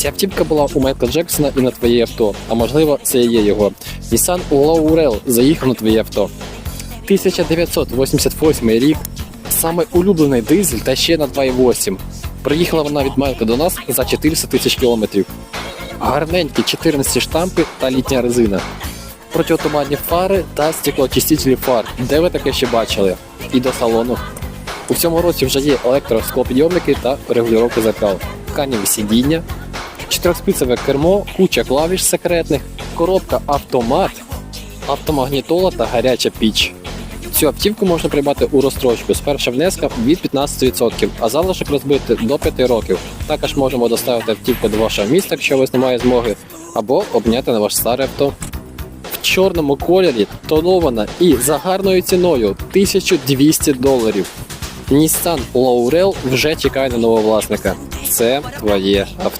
Ця автівка була у Майкла Джексона і на твоє авто, а можливо, це і є його. Nissan Laurel заїхав на твоє авто. 1988 рік. Саме улюблений дизель та ще на 2,8. Приїхала вона від Майка до нас за 400 тисяч кілометрів. Гарненькі 14 штампи та літня резина. Протиотуманні фари та стеклоочистителі фар. Де ви таке ще бачили? І до салону. У цьому році вже є електросклопідйомники та регулювання зеркал, тканіві сидіння, чотирьохспицеве кермо, куча клавіш секретних, коробка автомат, автомагнітола та гаряча піч. Цю автівку можна придбати у розстрочку з першого внеска від 15%, а залишок розбити до 5 років. Також можемо доставити автівку до вашого міста, якщо у вас немає змоги, або обняти на ваш старе авто. В чорному кольорі тонована і за гарною ціною 1200 доларів. Nissan Laurel вже чекає на нового власника. Це твоє авто.